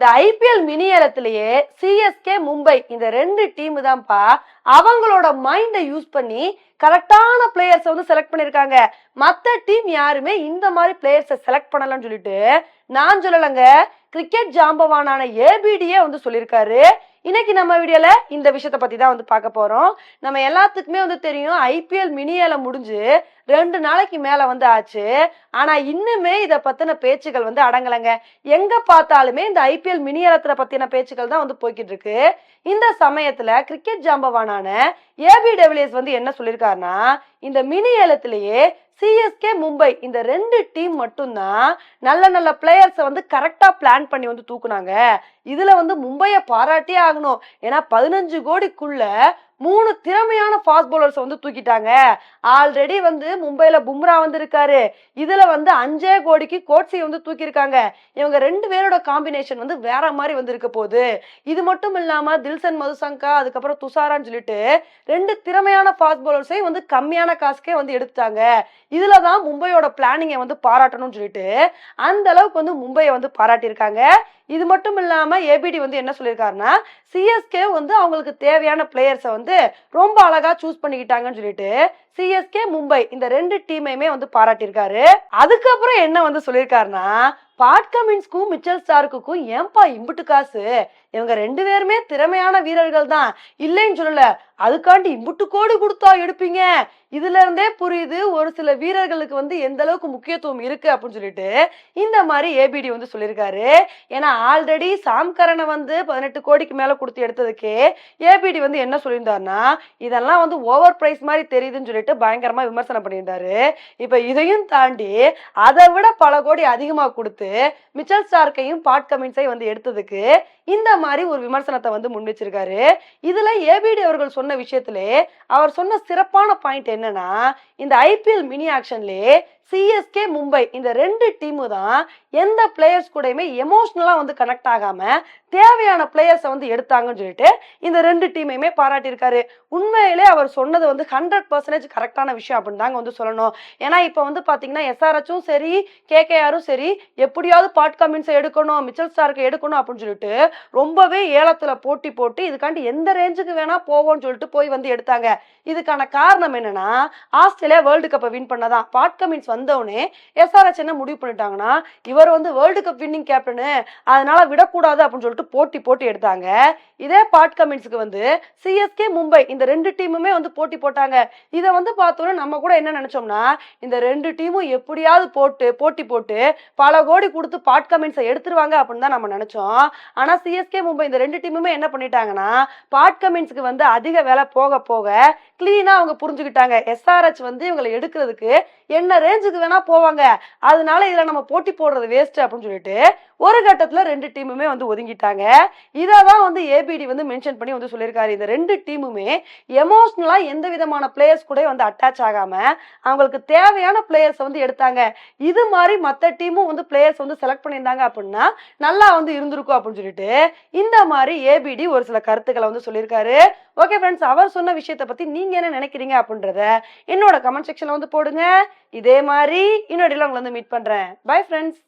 இந்த IPL mini ஏலத்திலேயே CSK Mumbai இந்த ரெண்டு டீம் தான்ப்பா அவங்களோட மைண்டை யூஸ் பண்ணி கரெக்டான பிளேயர்ஸை வந்து செலக்ட் பண்ணியிருக்காங்க. மற்ற டீம் யாருமே இந்த மாதிரி பிளேயர்ஸை செலக்ட் பண்ணலன்னு சொல்லிட்டு நான் சொல்லலைங்க. கிரிக்கெட் ஜாம்பவானான ஏபிடியே வந்து சொல்லியிருக்காரு. இன்னைக்கு நம்ம வீடியோல இந்த விஷயத்த பத்தி தான் வந்து பார்க்க போறோம். நம்ம எல்லாத்துக்குமே வந்து தெரியும் ஐபிஎல் மினி ஏலம் முடிஞ்சு ரெண்டு நாளைக்கு மேல வந்து ஆச்சு. ஆனா இன்னுமே இத பத்தின பேச்சுகள் வந்து அடங்கலைங்க. எங்க பார்த்தாலுமே இந்த ஐபிஎல் மினியலத்துல பத்தின பேச்சுக்கள் தான் வந்து போய்கிட்டு இருக்கு. இந்த சமயத்துல கிரிக்கெட் ஜாம்பவானான ஏபி டெவிலியர்ஸ் வந்து என்ன சொல்லியிருக்காருன்னா இந்த மினி ஏலத்திலேயே சிஎஸ்கே மும்பை இந்த ரெண்டு டீம் மட்டும்தான் நல்ல நல்ல பிளேயர்ஸை வந்து கரெக்டாக பிளான் பண்ணி வந்து தூக்குனாங்க. இதில் வந்து மும்பையை பாராட்டியே ஆகணும். ஏன்னா பதினஞ்சு கோடிக்குள்ள மூணு திறமையான ஃபாஸ்ட் பவுலர்ஸை வந்து தூக்கிட்டாங்க. ஆல்ரெடி வந்து மும்பையில் பும்ரா வந்து இருக்காரு இதுல வந்து அஞ்சே கோடிக்கு கோட்ஸை வந்து தூக்கியிருக்காங்க. இவங்க ரெண்டு பேரோட காம்பினேஷன் வந்து வேற மாதிரி வந்து இருக்க போகுது. இது மட்டும் இல்லாம தில்சன் மதுசங்கா அதுக்கப்புறம் துஷாரான்னு சொல்லிட்டு ரெண்டு திறமையான ஃபாஸ்ட் பவுலர்ஸையும் வந்து கம்மியான காசுக்கே வந்து எடுத்துட்டாங்க. இதுல தான் மும்பையோட பிளானிங்கை வந்து பாராட்டணும்னு சொல்லிட்டு அந்த அளவுக்கு வந்து மும்பையை வந்து பாராட்டியிருக்காங்க. இது மட்டும் இல்லாம ஏபிடி வந்து என்ன சொல்லியிருக்காருன்னா சிஎஸ்கே வந்து அவங்களுக்கு தேவையான பிளேயர்ஸை வந்து ரொம்ப அழகா சூஸ் பண்ணிக்கிட்டாங்கன்னு சொல்லிட்டு சிஎஸ்கே மும்பை இந்த ரெண்டு டீமையுமே வந்து பாராட்டியிருக்காரு. அதுக்கப்புறம் என்ன வந்து சொல்லியிருக்காருன்னா பாட் கமின்ஸ்க்கும் மிச்சல் ஸ்டார்க்குக்கும் ஏன்பா இம்புட்டு காசு? இவங்க ரெண்டு பேருமே திறமையான வீரர்கள் தான். இல்லைன்னு சொல்லல. அதுக்காண்டி இம்புட்டு கோடி கொடுத்தா எடுப்பீங்க? இதுல இருந்தே புரியுது ஒரு சில வீரர்களுக்கு வந்து எந்த அளவுக்கு முக்கியத்துவம் இருக்கு அப்படின்னு சொல்லிட்டு இந்த மாதிரி ஏபிடி வந்து சொல்லியிருக்காரு. ஏன்னா ஆல்ரெடி சாம்கரனை வந்து பதினெட்டு கோடிக்கு மேல கொடுத்து எடுத்ததுக்கு ஏபிடி வந்து என்ன சொல்லியிருந்தாருன்னா இதெல்லாம் வந்து ஓவர் பிரைஸ் மாதிரி தெரியுதுன்னு சொல்லி சொல்லிட்டு பயங்கரமா விமர்சனம் பண்ணியிருந்தாரு. இப்ப இதையும் தாண்டி அதை விட பல கோடி அதிகமா கொடுத்து மிச்சல் ஸ்டார்க்கையும் பாட் கமின்ஸையும் வந்து எடுத்ததுக்கு இந்த மாதிரி ஒரு விமர்சனத்தை வந்து முன் வச்சிருக்காரு இதுல ஏபிடி அவர்கள் சொன்ன விஷயத்திலே அவர் சொன்ன சிறப்பான பாயிண்ட் என்னன்னா இந்த ஐபிஎல் மினி ஆக்ஷன்லயே சிஎஸ்கே மும்பை இந்த ரெண்டு டீமு தான் எந்த பிளேயர்ஸ் கூடயுமே எமோஷ்னலாக வந்து கனெக்ட் ஆகாம தேவையான பிளேயர்ஸை வந்து எடுத்தாங்கன்னு சொல்லிட்டு இந்த ரெண்டு டீமையுமே பாராட்டியிருக்காரு. உண்மையிலே அவர் சொன்னது வந்து ஹண்ட்ரட் பர்சன்டேஜ் கரெக்டான விஷயம் அப்படின்னு தாங்க வந்து சொல்லணும். ஏன்னா இப்போ வந்து பார்த்தீங்கன்னா எஸ்ஆர்ஹெச்சும் சரி கேகேஆரும் சரி எப்படியாவது பாட் கமின்ஸை எடுக்கணும் மிச்சல் ஸ்டார்க்கு எடுக்கணும் அப்படின்னு சொல்லிட்டு ரொம்பவே ஏலத்தில் போட்டி போட்டு இதுக்காண்டி எந்த ரேஞ்சுக்கு வேணால் போவோம்னு சொல்லிட்டு போய் வந்து எடுத்தாங்க. இதுக்கான காரணம் என்னன்னா ஆஸ்திரேலியா வேர்ல்டு கப்பை வின் பண்ணதான். பாட் கமின்ஸ் வந்து வந்தவுடனே எஸ்ஆர்ஹெச் என்ன முடிவு பண்ணிட்டாங்கன்னா இவர் வந்து வேர்ல்டு கப் வின்னிங் கேப்டனு அதனால விடக்கூடாது அப்படின்னு சொல்லிட்டு போட்டி போட்டி எடுத்தாங்க. இதே பாட் கமின்ஸுக்கு வந்து சிஎஸ்கே மும்பை இந்த ரெண்டு டீமுமே வந்து போட்டி போட்டாங்க. இதை வந்து பார்த்தோன்னா நம்ம கூட என்ன நினைச்சோம்னா இந்த ரெண்டு டீமும் எப்படியாவது போட்டு போட்டி போட்டு பல கோடி கொடுத்து பாட் கமின்ஸை எடுத்துருவாங்க அப்படின்னு தான் நம்ம நினைச்சோம். ஆனா சிஎஸ்கே மும்பை இந்த ரெண்டு டீமுமே என்ன பண்ணிட்டாங்கன்னா பாட் கமின்ஸுக்கு வந்து அதிக வேலை போக போக கிளீனா அவங்க புரிஞ்சுக்கிட்டாங்க. எஸ்ஆர்ஹெச் வந்து இவங்களை எடுக்கிறதுக்கு என்ன ரேஞ்சுக்கு வேணா போவாங்க. அதனால இதுல நம்ம போட்டி போடுறது வேஸ்ட் அப்படின்னு சொல்லிட்டு ஒரு கட்டத்துல ரெண்டு டீமுமே வந்து ஒதுங்கிட்டாங்க. இதை தான் வந்து ஏபிடி வந்து மென்ஷன் பண்ணி வந்து சொல்லியிருக்காரு. இந்த ரெண்டு டீமுமே எமோஷ்னலாக எந்த விதமான பிளேயர்ஸ் கூட வந்து அட்டாச் ஆகாம அவங்களுக்கு தேவையான பிளேயர்ஸ் வந்து எடுத்தாங்க. இது மாதிரி மற்ற டீமும் வந்து பிளேயர்ஸ் வந்து செலக்ட் பண்ணியிருந்தாங்க அப்படின்னா நல்லா வந்து இருந்திருக்கும் அப்படின்னு சொல்லிட்டு இந்த மாதிரி ஏபிடி ஒரு சில கருத்துக்களை வந்து சொல்லியிருக்காரு. ஓகே ஃப்ரெண்ட்ஸ் அவர் சொன்ன விஷயத்தை பத்தி நீங்க என்ன நினைக்கிறீங்க அப்படின்றத என்னோட கமெண்ட் செக்ஷன்ல வந்து போடுங்க. இதே மாதிரி இன்னொரு உங்களை வந்து மீட் பண்றேன். Bye friends